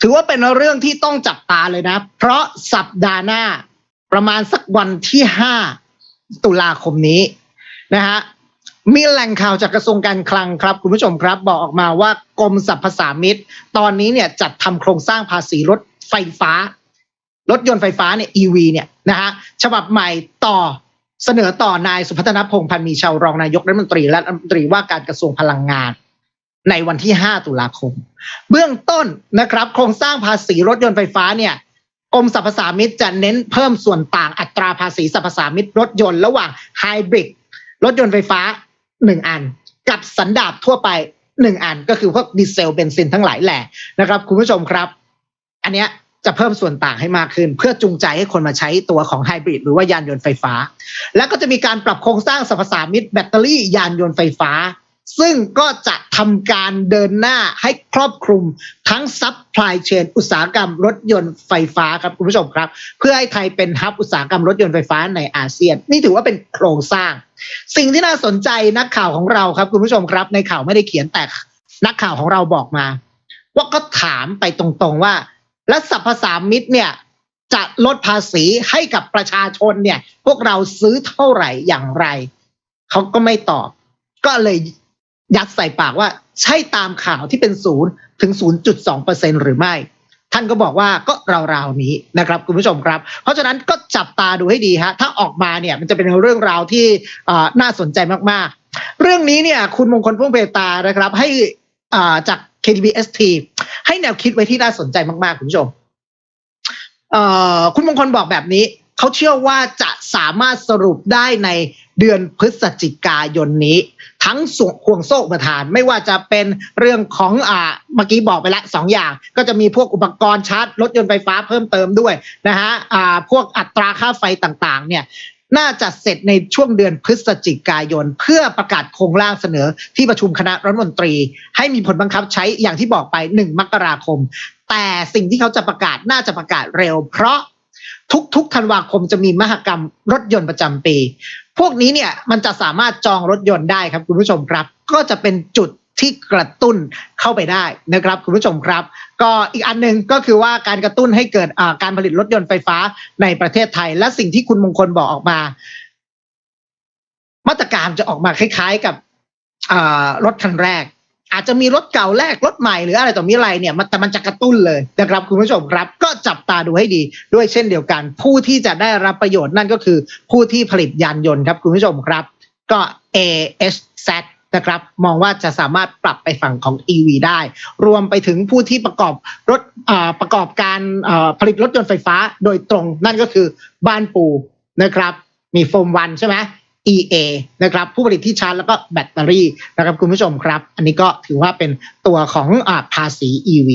ถือว่าเป็นเรื่องที่ต้องจับตาเลยนะ เพราะสัปดาห์หน้าประมาณสักวันที่ 5 ตุลาคมนี้นะฮะมีแหล่งข่าวจากกระทรวงการคลังครับ คุณผู้ชมครับ บอกออกมาว่ากรมสรรพสามิตตอนนี้เนี่ยจัดทำโครงสร้างภาษีรถไฟฟ้า รถยนต์ไฟฟ้าเนี่ย EV เนี่ยนะฮะฉบับใหม่ต่อเสนอต่อนายสุพัฒนพงษ์พันธ์มีชาวรองนายกรัฐมนตรีและรัฐมนตรีว่าการกระทรวงพลังงาน ในวันที่ 5 ตุลาคม เบื้องต้นนะครับโครงสร้างภาษีรถยนต์ไฟฟ้าเนี่ยกรมสรรพสามิตจะเน้นเพิ่มส่วนต่างอัตราภาษีสรรพสามิตรถยนต์ระหว่างไฮบริดรถยนต์ไฟฟ้า1อัน กับสันดาปทั่วไป1อันก็คือพวกดีเซลเบนซินทั้งหลายแหล่นะครับ คุณผู้ชมครับ อันเนี้ยจะเพิ่มส่วนต่างให้มากขึ้น เพื่อจูงใจให้คนมาใช้ตัวของไฮบริดหรือว่ายานยนต์ไฟฟ้า แล้วก็จะมีการปรับโครงสร้างสรรพสามิตแบตเตอรี่ยานยนต์ไฟฟ้า ซึ่งก็จะทำการเดินหน้าให้ครอบคลุมทั้งซัพพลายเชนอุตสาหกรรมรถยนต์ไฟฟ้าครับคุณผู้ชมครับ เพื่อให้ไทยเป็นฮับอุตสาหกรรมรถยนต์ไฟฟ้าในอาเซียน นี่ถือว่าเป็นโครงสร้าง สิ่งที่น่าสนใจนักข่าวของเราครับคุณผู้ชมครับ ในข่าวไม่ได้เขียนแต่นักข่าวของเราบอกมา ว่าก็ถามไปตรงๆว่า และสรรพสามิตรเนี่ยจะลดภาษีให้กับประชาชนเนี่ย พวกเราซื้อเท่าไหร่อย่างไร เขาก็ไม่ตอบ ก็เลย ยัดใส่ปากว่าใช่ตามข่าวที่เป็นศูนย์ถึง 0.2เปอร์เซ็นหรือไม่ ท่านก็บอกว่าก็ราวๆนี้นะครับคุณผู้ชมครับ เพราะฉะนั้นก็จับตาดูให้ดีฮะถ้าออกมาเนี่ยมันจะเป็นเรื่องราวที่น่าสนใจมากๆ เรื่องนี้เนี่ยคุณมงคลพุ่งเพตานะครับให้จาก KTBST ให้แนวคิดไว้ที่น่าสนใจมากๆ คุณผู้ชมคุณมงคลบอกแบบนี้ เขาเชื่อว่าจะสามารถสรุปได้ในเดือนพฤศจิกายนนี้ ทั้งส่วนห่วงโซ่ประทานไม่ว่าจะเป็นเรื่องของอ่าเมื่อกี้บอกไปแล้วสองอย่าง ก็จะมีพวกอุปกรณ์ชาร์จรถยนต์ไฟฟ้าเพิ่มเติมด้วยนะฮะอ่าพวกอัตราค่าไฟต่างๆ เนี่ยน่าจะเสร็จในช่วงเดือนพฤศจิกายน เพื่อประกาศโครงร่างเสนอที่ประชุมคณะรัฐมนตรี ให้มีผลบังคับใช้อย่างที่บอกไปหนึ่งมกราคม แต่สิ่งที่เขาจะประกาศน่าจะประกาศเร็ว เพราะ ทุกๆธันวาคมจะมีมหกรรมรถยนต์ประจำปี พวกนี้เนี่ยมันจะสามารถจองรถยนต์ได้ครับคุณผู้ชมครับ ก็จะเป็นจุดที่กระตุ้นเข้าไปได้นะครับคุณผู้ชมครับ ก็อีกอันหนึ่งก็คือว่าการกระตุ้นให้เกิดการผลิตรถยนต์ไฟฟ้าในประเทศไทย และสิ่งที่คุณมงคลบอกออกมา มาตรการจะออกมาคล้าย ๆกับรถคันแรก อาจจะมีรถเก่าแรกรถใหม่หรืออะไรต่อมีอะไรเนี่ยมันแต่มันจะกระตุ้นเลยนะครับคุณผู้ชมครับก็จับตาดูให้ดีด้วยเช่นเดียวกัน ผู้ที่จะได้รับประโยชน์นั่นก็คือผู้ที่ผลิตยานยนต์ครับคุณผู้ชมครับ ก็ ASZ นะครับมองว่าจะสามารถปรับไปฝั่งของ EV ได้ รวมไปถึงผู้ที่ประกอบรถประกอบการผลิตรถยนต์ไฟฟ้าโดยตรงนั่นก็คือบ้านปูนะครับ มีโฟมวันใช่ไหม EA นะครับผู้ผลิตที่ชาร์จแล้วก็แบตเตอรี่นะครับคุณผู้ชมครับ อันนี้ก็ถือว่าเป็นตัวของอภาษี EV